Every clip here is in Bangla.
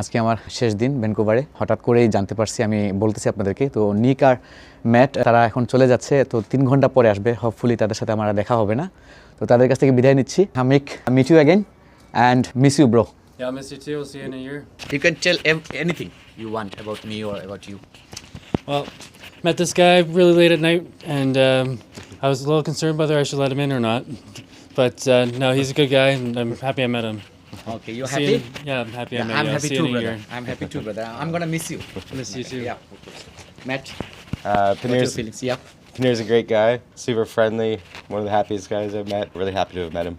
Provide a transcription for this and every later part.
আজকে আমার শেষ দিন ভ্যানকুভারে হঠাৎ করেই জানতে পারছি আমি বলতেছি আপনাদেরকে তো নিক আর ম্যাট তারা এখন চলে যাচ্ছে তো তিন ঘণ্টা পরে আসবে হোপফুলি তাদের সাথে আমার আর দেখা হবে না তো তাদের কাছ থেকে বিদায় নিচ্ছি হামিক meet you again and miss you bro Yeah, miss you too. We'll see you in a year. You can tell anything you want about me or about you Well, met this guy really late at night, and um, I was a little concerned whether I should let him in or not. But uh, no, he's a good guy, and I'm happy I met him. Okay, you're happy? Yeah, I'm happy. Yeah, I'm, I'm happy too, brother. I'm happy too, brother. I'm gonna miss you. Miss you too. Yeah. Matt. Uh, Paneer's, feelings? Yeah. Paneer's a great guy. Super friendly. One of the happiest guys I've met. Really happy to have met him.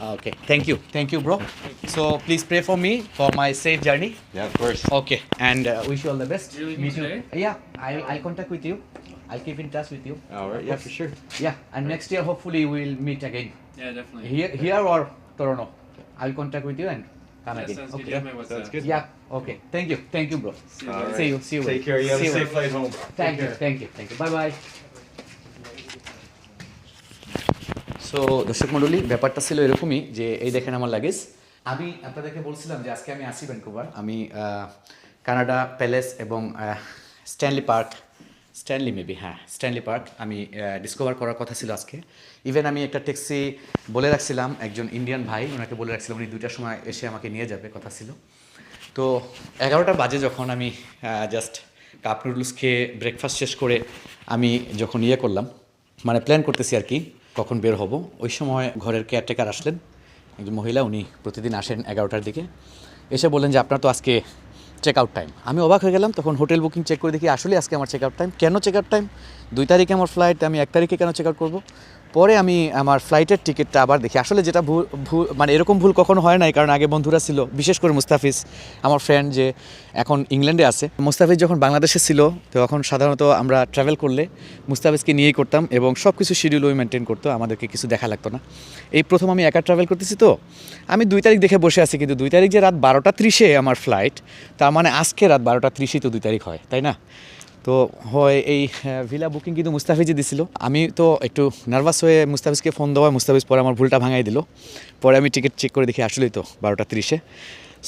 Ah, okay. Thank you. Thank you, bro. So please pray for me for my safe journey. Yeah, of course. Okay. And uh, wish you all the best. Really me you. Yeah. I'll, I'll contact with you. I'll keep in touch with you. All right. Yeah, for sure. Yeah. And next year, hopefully, we'll meet again. Yeah, definitely. Here, here or Toronto. I'll contact with you and come Yeah, again. sounds good. okay. My WhatsApp. Sounds good. Yeah. Okay. Thank you. Thank you, bro. See you, All right. See you. See you. Take care. You have See a safe flight home. Thank you, thank you, thank you. Bye bye. So দর্শক মণ্ডলী ব্যাপারটা ছিল এরকমই যে এই দেখেন আমার লাগেজ আমি আপনাদেরকে বলছিলাম যে আজকে আমি আসি ভ্যানকুভার আমি আহ, কানাডা প্যালেস এবং আহ, স্ট্যানলি পার্ক স্ট্যানলি মেবি হ্যাঁ স্ট্যানলি পার্ক আমি ডিসকভার করার কথা ছিল আজকে। ইভেন আমি একটা ট্যাক্সি বলে রাখছিলাম, একজন ইন্ডিয়ান ভাই, ওনাকে বলে রাখছিলাম, উনি দুইটার সময় এসে আমাকে নিয়ে যাবে, কথা ছিল। তো এগারোটা বাজে যখন আমি জাস্ট কাপ নুডলস খেয়ে ব্রেকফাস্ট শেষ করে আমি যখন ইয়ে করলাম মানে প্ল্যান করতেছি আর কি, কখন বের হব, ওই সময় ঘরের কেয়ারটেকার আসলেন। একজন মহিলা, উনি প্রতিদিন আসেন এগারোটার দিকে। এসে বললেন যে, আপনার তো আজকে চেক আউট টাইম আমি অবাক হয়ে গেলাম, তখন হোটেল বুকিং চেক করে দেখি আসলে আজকে আমার চেক আউট টাইম কেন চেক আউট টাইম দুই তারিখে আমার ফ্লাইট আমি এক তারিখে কেন চেক আউট করব? পরে আমি আমার ফ্লাইটের টিকিটটা আবার দেখি। আসলে যেটা ভুল মানে এরকম ভুল কখনো হয় নাই, কারণ আগে বন্ধুরা ছিল, বিশেষ করে মুস্তাফিজ, আমার ফ্রেন্ড যে এখন ইংল্যান্ডে আছে। মুস্তাফিজ যখন বাংলাদেশে ছিল তখন সাধারণত আমরা ট্রাভেল করলে মুস্তাফিজকে নিয়েই করতাম এবং সব কিছু শিডিউল ওই মেনটেন করতো, আমাদেরকে কিছু দেখা লাগতো না। এই প্রথম আমি একা ট্রাভেল করতেছি তো, আমি দুই তারিখ দেখে বসে আছি, কিন্তু দুই তারিখ যে রাত বারোটা ত্রিশে আমার ফ্লাইট তার মানে আজকে রাত বারোটা ত্রিশেই তো দুই তারিখ হয়, তাই না? তো হয় এই ভিলা বুকিং কিন্তু মুস্তাফিজই দিছিল। আমি তো একটু নার্ভাস হয়ে মুস্তাফিজকে ফোন দেওয়ায় মুস্তাফিজ পরে আমার ভুলটা ভাঙাই দিল। পরে আমি টিকিট চেক করে দেখি, আসলেই তো বারোটা তিরিশে।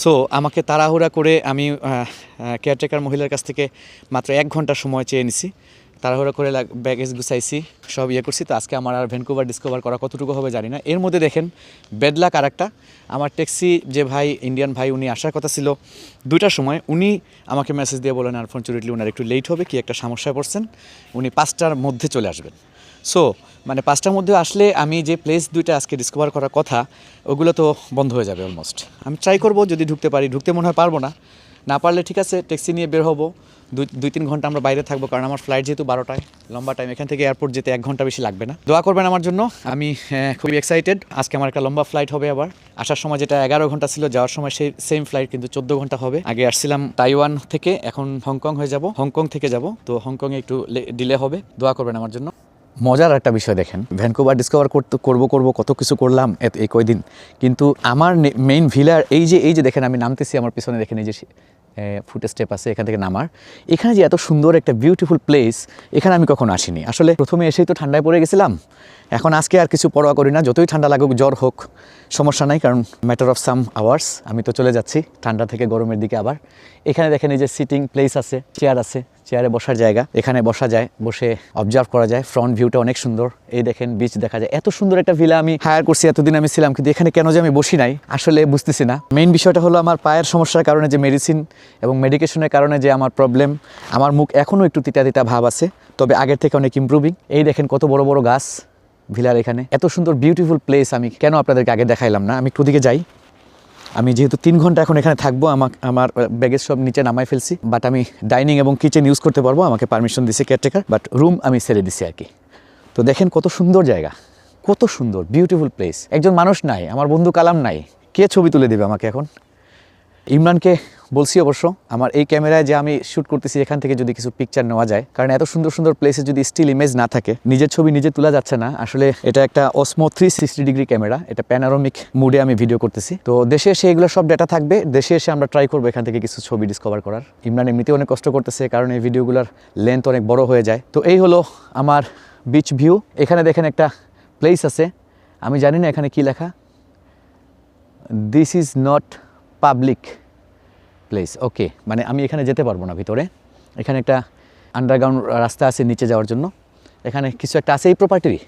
সো আমাকে তাড়াহুড়া করে আমি কেয়ারটেকার মহিলার কাছ থেকে মাত্র এক ঘণ্টা সময় চেয়ে নিছি। তাড়াহুড়া করে ব্যাগেজ গুছাইছি, সব ইয়ে করছি। তো আজকে আমার আর ভ্যানকুভার ডিসকভার করা কতটুকু হবে জানি না। এর মধ্যে দেখেন বেদলাক আর একটা। আমার ট্যাক্সি যে ভাই ইন্ডিয়ান ভাই, উনি আসার কথা ছিল দুইটার সময়। উনি আমাকে মেসেজ দিয়ে বলেন আর ফোন আনফর্চুনেটলি ওনার একটু লেট হবে, কি একটা সমস্যায় পড়ছেন? উনি পাঁচটার মধ্যে চলে আসবেন। সো মানে পাঁচটার মধ্যে আসলে আমি যে প্লেস দুইটা আজকে ডিসকভার করার কথা, ওগুলো তো বন্ধ হয়ে যাবে অলমোস্ট আমি ট্রাই করব, যদি ঢুকতে পারি। ঢুকতে মনে হয় পারব না। না পারলে ঠিক আছে ট্যাক্সি নিয়ে বের হব। দুই তিন ঘণ্টা আমরা বাইরে থাকব, কারণ আমার ফ্লাইট যেহেতু বারোটায়, লম্বা টাইম এখান থেকে এয়ারপোর্ট যেতে এক ঘণ্টা বেশি লাগবে না। দোয়া করবেন আমার জন্য, আমি খুবই এক্সাইটেড আজকে আমার একটা লম্বা ফ্লাইট হবে আবার। আসার সময় যেটা এগারো ঘণ্টা ছিল, যাওয়ার সময় সেই সেম ফ্লাইট কিন্তু চোদ্দ ঘণ্টা হবে। আগে আসছিলাম তাইওয়ান থেকে, এখন হংকং হয়ে যাব। হংকং থেকে যাব, তো হংকংয়ে একটু ডিলে হবে। দোয়া করবেন আমার জন্য। মজার একটা বিষয় দেখেন, ভ্যানকুভার ডিসকভার করতে, করব করব, কত কিছু করলাম এই কয়দিন। কিন্তু আমার মেইন ভিলার এই যে এই যে দেখেন, আমি নামতেছি, আমার পিছনে দেখেন, এই যে ফুট স্টেপ আছে, এখান থেকে নামার। এখানে যে এত সুন্দর একটা বিউটিফুল প্লেস এখানে আমি কখনো আসিনি। আসলে প্রথমে এসেই তো ঠান্ডায় পড়ে গেছিলাম। এখন আজকে আর কিছু পরোয়া করি না, যতই ঠান্ডা লাগুক, জ্বর হোক, সমস্যা নাই, কারণ ম্যাটার অফ সাম আওয়ার্স আমি তো চলে যাচ্ছি ঠান্ডা থেকে গরমের দিকে আবার। এখানে দেখেন এই যে সিটিং প্লেস আছে চেয়ার আছে। চেয়ারে বসার জায়গা। এখানে বসা যায়, বসে অবজার্ভ করা যায়। ফ্রন্ট ভিউটা অনেক সুন্দর। এই দেখেন বিচ দেখা যায়। এত সুন্দর একটা ভিলা আমি হায়ার করছি, এতদিন আমি ছিলাম, কিন্তু এখানে কেন যে আমি বসি নাই, আসলে বুঝতেছি না। মেইন বিষয়টা হলো আমার পায়ের সমস্যার কারণে যে মেডিসিন এবং মেডিকেশনের কারণে যে আমার প্রবলেম আমার মুখ এখনও একটু তিতা তিতা ভাব আছে, তবে আগের থেকে অনেক ইমপ্রুভিং এই দেখেন, কত বড় বড় গাছ ভিলার এখানে। এত সুন্দর বিউটিফুল প্লেস আমি কেন আপনাদেরকে আগে দেখাইলাম না? আমি একটু দিকে যাই। আমি যেহেতু তিন ঘণ্টা এখন এখানে থাকব, আমাকে, আমার ব্যাগেজ সব নিচে নামাই ফেলছি বাট আমি ডাইনিং এবং কিচেন ইউজ করতে পারব, আমাকে পারমিশন দিছে কেয়ারটেকার বাট রুম আমি ছেড়ে দিছি আর কি। তো দেখেন কত সুন্দর জায়গা, কত সুন্দর বিউটিফুল প্লেস একজন মানুষ নাই, আমার বন্ধু কালাম নাই, কে ছবি তুলে দেবে আমাকে এখন? ইমরানকে বলছি অবশ্য, আমার এই ক্যামেরায় যে আমি শ্যুট করতেছি এখান থেকে যদি কিছু পিকচার নেওয়া যায়, কারণ এত সুন্দর সুন্দর প্লেসে যদি স্টিল ইমেজ না থাকে, নিজের ছবি নিজে তোলা যাচ্ছে না। আসলে এটা একটা Osmo three sixty degree camera এটা প্যানারোমিক মুডে আমি ভিডিও করতেছি। তো দেশে এসে এগুলো সব ডেটা থাকবে, দেশে এসে আমরা ট্রাই করব এখান থেকে কিছু ছবি ডিসকভার করার। ইমরান এমনিতে অনেক কষ্ট করতেছে, কারণ এই ভিডিওগুলোর লেন্থ অনেক বড় হয়ে যায়। তো এই হলো আমার বিচ ভিউ এখানে দেখেন একটা প্লেস আছে, আমি জানি না এখানে কি লেখা। This is not public place okay মানে আমি এখানে যেতে পারব না ভিতরে। এখানে একটা আন্ডারগ্রাউন্ড রাস্তা আছে নিচে যাওয়ার জন্য। এখানে কিছু একটা আছে এই প্রপার্টিরই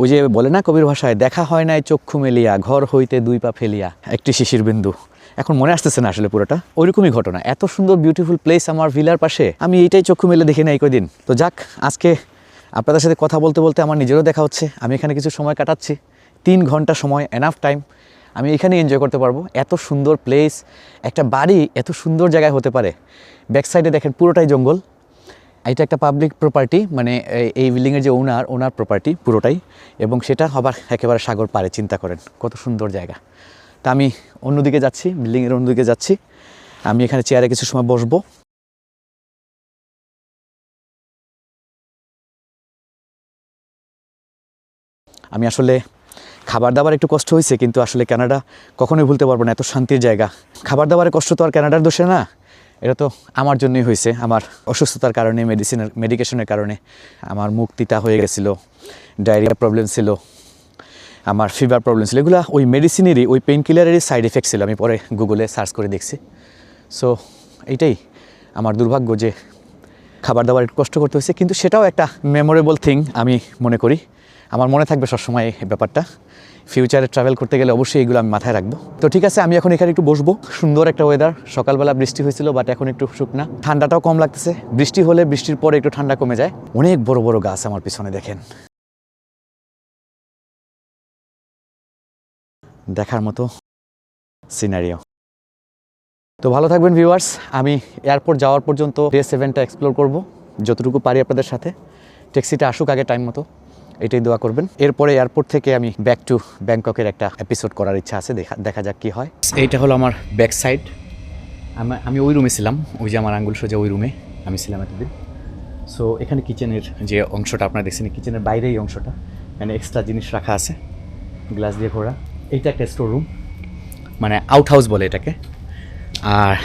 ওই যে বলে না কবির ভাষায়, দেখা হয় নাই, চক্ষু মেলিয়া, ঘর হইতে দুই পা ফেলিয়া। একটি শিশির বিন্দু এখন মনে আসতেছে না আসলে পুরোটা। ওইরকমই ঘটনা। এত সুন্দর বিউটিফুল প্লেস আমার ভিলার পাশে। আমি এইটাই চক্ষু মেলে দেখি নাই কদিন তো যাক, আজকে আপনাদের সাথে কথা বলতে বলতে আমার নিজেরও দেখা হচ্ছে। আমি এখানে কিছু সময় কাটাচ্ছি। তিন ঘণ্টা সময় এনাফ টাইম আমি এখানে এনজয় করতে পারব। এত সুন্দর প্লেস একটা বাড়ি এত সুন্দর জায়গায় হতে পারে। ব্যাক সাইডে দেখেন পুরোটাই জঙ্গল। এটা একটা পাবলিক প্রপার্টি মানে এই- বিল্ডিংয়ের যে ওনার ওনার প্রপার্টি পুরোটাই। এবং সেটা আবার একেবারে সাগর পারে চিন্তা করেন, কত সুন্দর জায়গা। তা আমি অন্যদিকে যাচ্ছি বিল্ডিংয়ের অন্যদিকে যাচ্ছি। আমি এখানে চেয়ারে কিছু সময় বসবো। আমি আসলে খাবার দাবার একটু কষ্ট হয়েছে, কিন্তু আসলে কানাডা কখনোই ভুলতে পারব না, এত শান্তির জায়গা। খাবার দাবারের কষ্ট তো আর কানাডার দোষে না, এটা তো আমার জন্যই হয়েছে, আমার অসুস্থতার কারণে মেডিসিনের মেডিকেশনের কারণে। আমার মুখ তিতা হয়ে গেছিল ডায়রিয়া প্রবলেম ছিল, আমার ফিভার প্রবলেম ছিল, এগুলো ওই মেডিসিনেরই ওই পেন কিলারেরই সাইড এফেক্ট ছিল, আমি পরে গুগলে সার্চ করে দেখছি। সো এইটাই আমার দুর্ভাগ্য যে খাবার দাবার একটু কষ্ট করতে হয়েছে, কিন্তু সেটাও একটা মেমোরেবল থিং আমি মনে করি। আমার মনে থাকবে সবসময় এই ব্যাপারটা। ফিউচারে ট্রাভেল করতে গেলে অবশ্যই এগুলো আমি মাথায় রাখব। তো ঠিক আছে, আমি এখন এখানে একটু বসবো। সুন্দর একটা ওয়েদার সকালবেলা বৃষ্টি হয়েছিল বাট এখন একটু শুকনা। ঠান্ডাটাও কম লাগতেছে। বৃষ্টি হলে বৃষ্টির পরে একটু ঠান্ডা কমে যায়। অনেক বড় বড় গাছ আমার পিছনে দেখেন। দেখার মতো সিনারিও তো ভালো থাকবেন ভিউয়ার্স আমি এয়ারপোর্ট যাওয়ার পর্যন্ত ডে সেভেনটা এক্সপ্লোর করব। যতটুকু পারি আপনাদের সাথে। ট্যাক্সিটা আসুক আগে টাইম মতো। এটাই দোয়া করবেন। এরপরে এয়ারপোর্ট থেকে আমি ব্যাক টু ব্যাংককের একটা এপিসোড করার ইচ্ছা আছে দেখা দেখা যাক কি হয়। এইটা হলো আমার ব্যাক সাইড আমি ওই রুমে ছিলাম ওই যে আমার আঙ্গুল সোজা ওই রুমে আমি ছিলাম এতদিন। সো এখানে কিচেনের যে অংশটা আপনারা দেখছেন কিচেনের বাইরে এই অংশটা। মানে এক্সট্রা জিনিস রাখা আছে গ্লাস দিয়ে ঘোরা। এইটা একটা স্টোর রুম মানে আউট হাউস বলে এটাকে। আর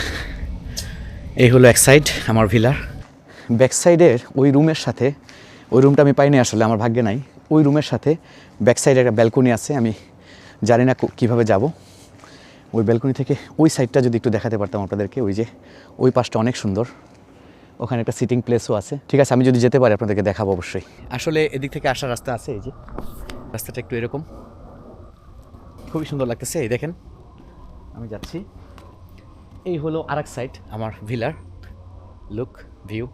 এই হলো এক সাইড আমার ভিলার ব্যাক সাইডের ওই রুমের সাথে ওই রুমটা আমি পাইনি আসলে, আমার ভাগ্যে নাই। ওই রুমের সাথে ব্যাক সাইডে একটা ব্যালকনি আছে, আমি জানি না কীভাবে যাব। ওই ব্যালকনি থেকে ওই সাইডটা যদি একটু দেখাতে পারতাম আপনাদেরকে, ওই যে ওই পাশটা অনেক সুন্দর। ওখানে একটা সিটিং প্লেসও আছে। ঠিক আছে, আমি যদি যেতে পারি আপনাদেরকে দেখাবো অবশ্যই। আসলে এদিক থেকে আসার রাস্তা আছে, এই যে। রাস্তাটা একটু এরকম। খুবই সুন্দর লাগতেছে, এই দেখেন। আমি যাচ্ছি। এই হলো আরেক সাইড আমার ভিলার লুক ভিউ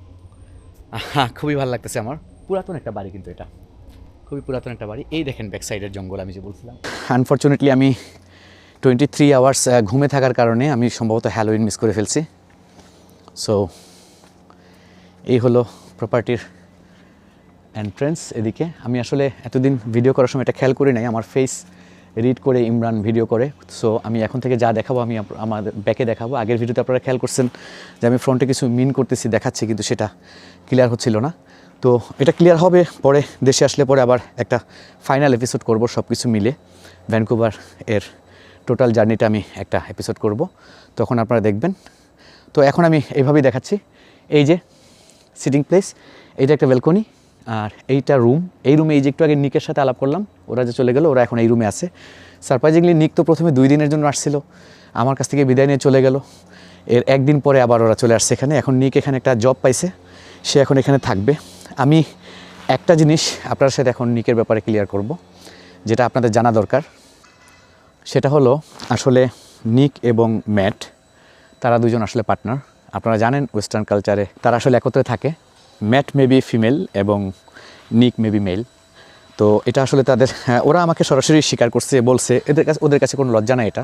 খুবই ভালো লাগতেছে আমার। পুরাতন একটা বাড়ি কিন্তু এটা। খুবই পুরাতন একটা বাড়ি। এই দেখেন ব্যাক সাইডের জঙ্গল আমি যে বলছিলাম। আনফর্চুনেটলি আমি টোয়েন্টি থ্রি আওয়ার্স ঘুমে থাকার কারণে আমি সম্ভবত হ্যালোইন মিস করে ফেলছি। সো এই হলো প্রপার্টির এন্ট্রেন্স এদিকে। আমি আসলে এতদিন ভিডিও করার সময় এটা খেয়াল করি নাই। আমার ফেস রিড করে ইমরান ভিডিও করে। সো আমি এখন থেকে যা দেখাবো, আমি আমাদের ব্যাকে দেখাবো। আগের ভিডিওতে আপনারা খেয়াল করছেন যে আমি ফ্রন্টে কিছু মিন করতেছি, দেখাচ্ছি, কিন্তু সেটা ক্লিয়ার হচ্ছিল না। তো এটা ক্লিয়ার হবে, পরে দেশে আসলে পরে আবার একটা ফাইনাল এপিসোড করব সব কিছু মিলে। ভ্যানকুভার এর টোটাল জার্নিটা আমি একটা এপিসোড করব। তখন আপনারা দেখবেন। তো এখন আমি এইভাবেই দেখাচ্ছি। এই যে সিটিং প্লেস এইটা একটা ব্যালকনি আর এইটা রুম এই রুমে এই যে একটু আগে নিকের সাথে আলাপ করলাম, ওরা যে চলে গেল, ওরা এখন এই রুমে আছে। সারপ্রাইজিংলি নিক তো প্রথমে দুই দিনের জন্য আসছিল। আমার কাছ থেকে বিদায় নিয়ে চলে গেল। এর একদিন পরে আবার ওরা চলে আসছে এখানে। এখন নিক এখানে একটা জব পাইছে। সে এখন এখানে থাকবে। আমি একটা জিনিস আপনার সাথে এখন নিকের ব্যাপারে ক্লিয়ার করব যেটা আপনাদের জানা দরকার। সেটা হলো আসলে নিক এবং ম্যাট তারা দুজন আসলে পার্টনার আপনারা জানেন ওয়েস্টার্ন কালচারে তারা আসলে একত্রে থাকে। ম্যাট মেবি ফিমেল এবং নিক মেবি মেল তো এটা আসলে তাদের হ্যাঁ, ওরা আমাকে সরাসরি স্বীকার করছে বলছে এদের কাছে ওদের কাছে কোনো লজ্জা নাই এটা।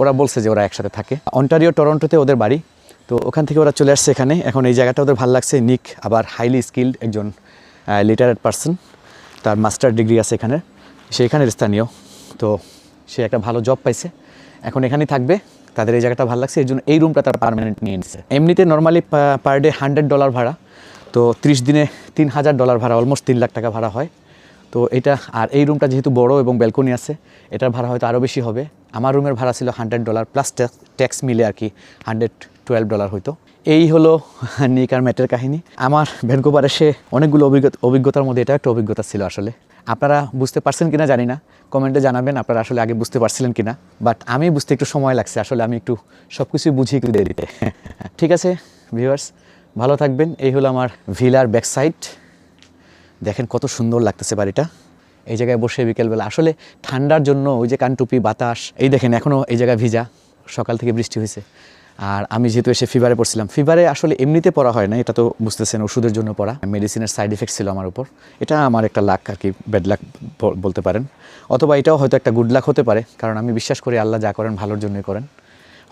ওরা বলছে যে ওরা একসাথে থাকে। অন্টারিও টরন্টোতে ওদের বাড়ি। তো ওখান থেকে ওরা চলে আসছে এখানে। এখন এই জায়গাটা ওদের ভালো লাগছে। নিক আবার হাইলি স্কিল্ড একজন লিটারেট পার্সন তার মাস্টার ডিগ্রি আছে এখানে। সে এখানের স্থানীয়। তো সে একটা ভালো জব পাইছে। এখন এখানেই থাকবে। তাদের এই জায়গাটা ভালো লাগছে। এই জন্য এই রুমটা তারা পার্মানেন্ট নিয়ে নিচ্ছে এমনিতে normally per day hundred dollar ভাড়া। তো ত্রিশ দিনে তিন হাজার ডলার ভাড়া অলমোস্ট তিন লাখ টাকা ভাড়া হয়। তো এটা, আর এই রুমটা যেহেতু বড় এবং ব্যালকনি আছে, এটার ভাড়া হয়তো আরও বেশি হবে। আমার রুমের ভাড়া ছিল হান্ড্রেড ডলার প্লাস ট্যাক্স মিলে আর কি হান্ড্রেড টুয়েলভ ডলার হইতো। এই হলো নিক আর ম্যাটের কাহিনী। আমার ভ্যানকুভার এসে অনেকগুলো অভিজ্ঞতা অভিজ্ঞতার মধ্যে এটা একটা অভিজ্ঞতা ছিল আসলে। আপনারা বুঝতে পারছেন কিনা জানি না। কমেন্টে জানাবেন আপনারা আসলে আগে বুঝতে পারছিলেন কিনা। বাট আমি বুঝতে একটু সময় লাগছে, আসলে আমি একটু সব কিছুই বুঝি একটু দেরিতে ঠিক আছে ভিউয়ার্স ভালো থাকবেন। এই হলো আমার ভিলার ব্যাক সাইড দেখেন কত সুন্দর লাগতেছে বাড়িটা। এই জায়গায় বসে বিকেলবেলা। আসলে ঠান্ডার জন্য ওই যে কানটুপি, বাতাস, এই দেখেন এখনও এই জায়গায় ভিজা। সকাল থেকে বৃষ্টি হয়েছে। আর আমি যেহেতু এসে ফিভারে পড়ছিলাম ফিভারে আসলে এমনিতে পড়া হয় না, এটা তো বুঝতেছেন ওষুধের জন্য পড়া। মেডিসিনের সাইড এফেক্ট ছিল আমার উপর। এটা আমার একটা লাক আর কি ব্যাড লাক বলতে পারেন। অথবা এটাও হয়তো একটা গুড লাক হতে পারে, কারণ আমি বিশ্বাস করি আল্লাহ যা করেন ভালোর জন্যই করেন।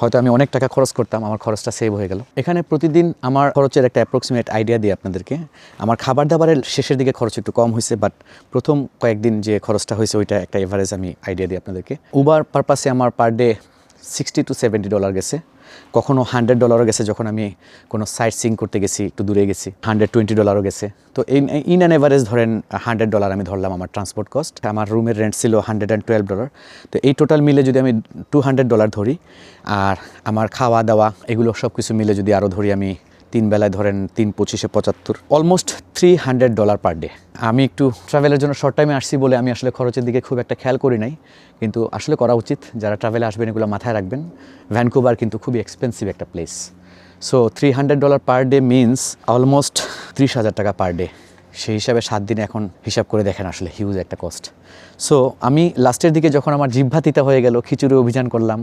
হয়তো আমি অনেক টাকা খরচ করতাম, আমার খরচটা সেভ হয়ে গেল। এখানে প্রতিদিন আমার খরচের একটা অ্যাপ্রক্সিমেট আইডিয়া দিই আপনাদেরকে। আমার খাবার দাবারের শেষের দিকে খরচ একটু কম হয়েছে বাট প্রথম কয়েকদিন যে খরচটা হয়েছে, ওইটা একটা এভারেজ আমি আইডিয়া দিই আপনাদেরকে। উবার পারপাসে আমার per day sixty two seventy dollar গেছে। কখনো হান্ড্রেড ডলারও গেছে যখন আমি কোনো সাইট সিং করতে গেছি, একটু দূরে গেছি হান্ড্রেড টোয়েন্টি ডলারও গেছে। তো ইন ইন অ্যান এভারেজ ধরেন হান্ড্রেড ডলার আমি ধরলাম আমার ট্রান্সপোর্ট কস্ট আমার রুমের রেন্ট ছিল হান্ড্রেড অ্যান্ড টুয়েলভ ডলার তো এই টোটাল মিলে যদি আমি টু হান্ড্রেড ডলার ধরি, আর আমার খাওয়া দাওয়া এগুলো সব কিছু মিলে যদি আরও ধরি আমি তিন বেলায় ধরেন তিন পঁচিশে পঁচাত্তর almost three hundred dollar per day আমি একটু ট্রাভেলের জন্য শর্ট টাইমে আসছি বলে আমি আসলে খরচের দিকে খুব একটা খেয়াল করি নাই, কিন্তু আসলে করা উচিত। যারা ট্রাভেলে আসবেন, এগুলো মাথায় রাখবেন। ভ্যানকুভার কিন্তু খুবই এক্সপেন্সিভ একটা place so three hundred dollar per day means almost ত্রিশ হাজার টাকা পার ডে সেই হিসাবে সাত দিনে এখন হিসাব করে দেখেন আসলে হিউজ একটা কস্ট সো আমি লাস্টের দিকে যখন আমার জিহ্বাতিতা হয়ে গেল, খিচুড়ি অভিযান করলাম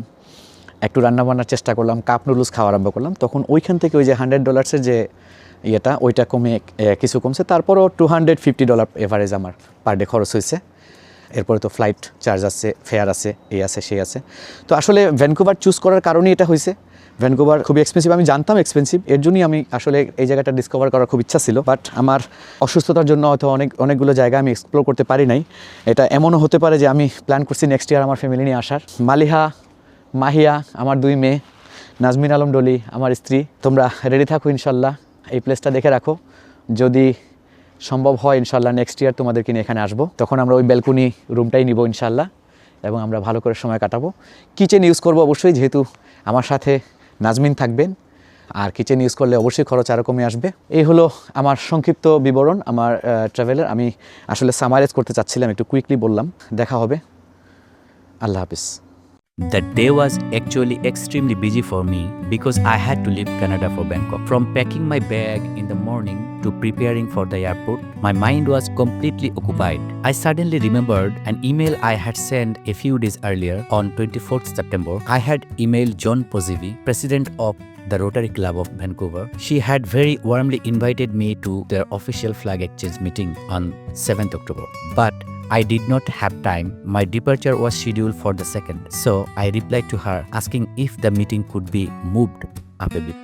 একটু রান্না বান্নার চেষ্টা করলাম কাপ নুডলস খাওয়া আরম্ভ করলাম, তখন ওইখান থেকে ওই যে হান্ড্রেড ডলার্সের যে ইয়েটা, ওইটা কমে কিছু কমছে। তারপরও two hundred fifty dollar average আমার পার ডে খরচ হয়েছে। এরপরে তো ফ্লাইট চার্জ আছে ফেয়ার আছে এই আছে সেই আছে। তো আসলে ভ্যানকুভার চুজ করার কারণেই এটা হয়েছে। ভ্যানকুভার খুবই এক্সপেন্সিভ আমি জানতাম এক্সপেন্সিভ এর জন্যই আমি আসলে এই জায়গাটা ডিসকভার করার খুব ইচ্ছা ছিল। বাট আমার অসুস্থতার জন্য হয়তো অনেক, অনেকগুলো জায়গা আমি এক্সপ্লোর করতে পারি নাই। এটা এমনও হতে পারে যে আমি প্ল্যান করছি নেক্সট ইয়ার আমার ফ্যামিলি নিয়ে আসার। মালিহা মাহিয়া, আমার দুই মেয়ে, নাজমিন আলম ডলি, আমার স্ত্রী। তোমরা রেডি থাকো ইনশাল্লাহ, এই প্লেসটা দেখে রাখো। যদি সম্ভব হয়, ইনশাল্লাহ নেক্সট ইয়ার তোমাদেরকে নিয়ে এখানে আসব। তখন আমরা ওই ব্যালকনি রুমটাই নিব ইনশাল্লাহ, এবং আমরা ভালো করে সময় কাটাবো। কিচেন ইউজ করব অবশ্যই, যেহেতু আমার সাথে নাজমিন থাকবেন। আর কিচেন ইউজ করলে অবশ্যই খরচ আরও কমে আসবে। এই হলো আমার সংক্ষিপ্ত বিবরণ, আমার ট্রাভেলের আমি আসলে সামারাইজ করতে চাচ্ছিলাম, একটু কুইকলি বললাম। দেখা হবে। আল্লাহ হাফিজ। That day was actually extremely busy for me because I had to leave Canada for Bangkok. From packing my bag in the morning to preparing for the airport, my mind was completely occupied. I suddenly remembered an email I had sent a few days earlier on 24th September. I had emailed John Pozivi, president of the Rotary Club of Vancouver. She had very warmly invited me to their official flag exchange meeting on 7th October. But I did not have time. My departure was scheduled for the second. So I replied to her asking if the meeting could be moved up a bit.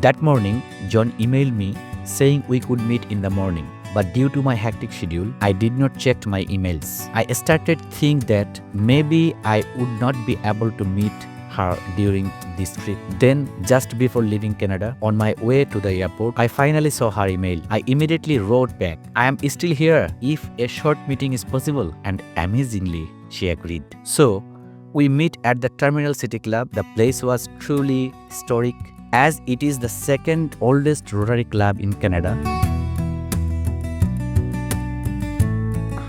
That morning, John emailed me saying we could meet in the morning. But due to my hectic schedule, I did not check my emails. I started think that maybe I would not be able to meet her during this trip. Then, just before leaving Canada, on my way to the airport, I finally saw her email. I immediately wrote back, I am still here if a short meeting is possible. And amazingly, she agreed. So, we meet at the Terminal City Club. The place was truly historic as it is the second oldest Rotary Club in Canada.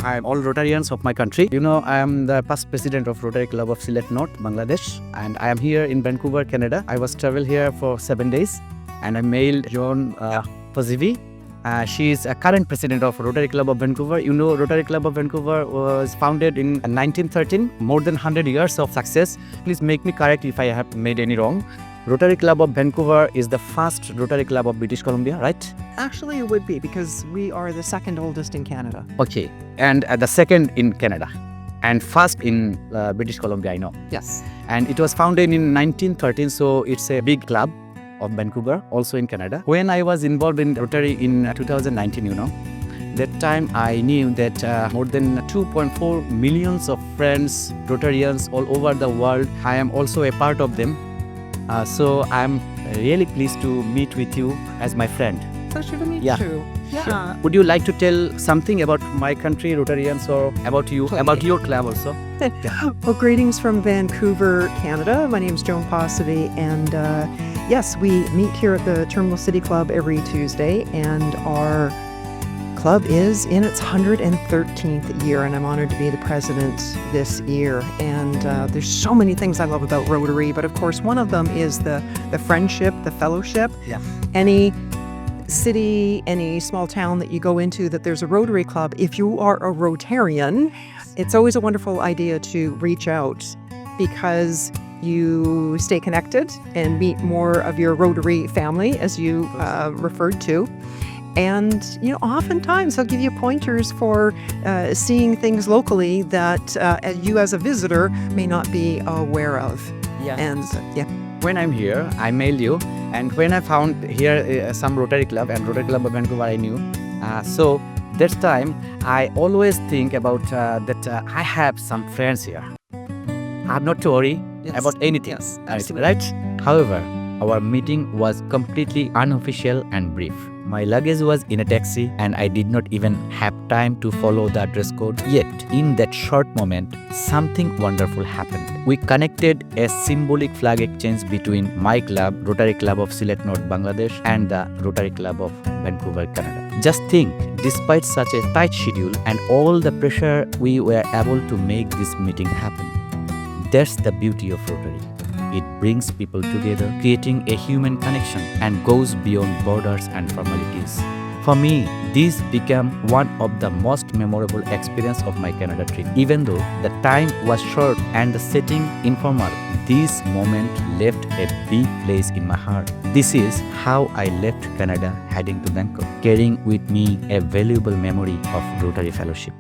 I am all Rotarians of my country. You know, I am the past president of Rotary Club of Sylhet North, Bangladesh, and I am here in Vancouver, Canada. I was travel here for seven days, and I mailed John uh, Pozivi. Uh, she is a current president of Rotary Club of Vancouver. You know, Rotary Club of Vancouver was founded in 1913, more than 100 years of success. Please make me correct if I have made any wrong. Rotary Club of Vancouver is the first Rotary Club of British Columbia, right? Actually, it would be because we are the second oldest in Canada. Okay, and uh, the second in Canada, and first in uh, British Columbia, I know. Yes. And it was founded in 1913, so it's a big club of Vancouver, also in Canada. When I was involved in Rotary in uh, 2019, you know, that time I knew that uh, more than 2.4 millions of friends, Rotarians all over the world, I am also a part of them. Uh, so I'm really pleased to meet with you as my friend. Pleasure to meet Yeah. you. Yeah. Would you like to tell something about my country, Rotarians, or about you, about your club also? Well, greetings from Vancouver, Canada. My name is Joan Possidy, and uh, yes, we meet here at the Terminal City Club every Tuesday, and our Club is in its 113th year, and I'm honored to be the president this year. And uh, there's so many things I love about Rotary, but of course, one of them is the the friendship, the fellowship. Yeah. Any city, any small town that you go into that there's a Rotary Club, if you are a Rotarian, it's always a wonderful idea to reach out because you stay connected and meet more of your Rotary family, as you uh, referred to. And, you know, oftentimes they'll give you pointers for uh, seeing things locally that uh, you as a visitor may not be aware of. Yeah. And, yeah. when I'm here, I mail you. And when I found here uh, some Rotary Club and Rotary Club of Vancouver, I knew. Uh, so that time, I always think about uh, that uh, I have some friends here. I'm not to worry Yes. about anything. Yes, right? However, our meeting was completely unofficial and brief. My luggage was in a taxi, and I did not even have time to follow the dress code. Yet, in that short moment, something wonderful happened. We connected a symbolic flag exchange between my club, Rotary Club of Sylhet North, Bangladesh, and the Rotary Club of Vancouver, Canada. Just think, despite such a tight schedule and all the pressure, we were able to make this meeting happen. That's the beauty of Rotary. It brings people together, creating a human connection and goes beyond borders and formalities. For me, this became one of the most memorable experience of my Canada trip. Even though the time was short and the setting informal, this moment left a big place in my heart. This is how I left Canada heading to Bangkok, carrying with me a valuable memory of Rotary Fellowship.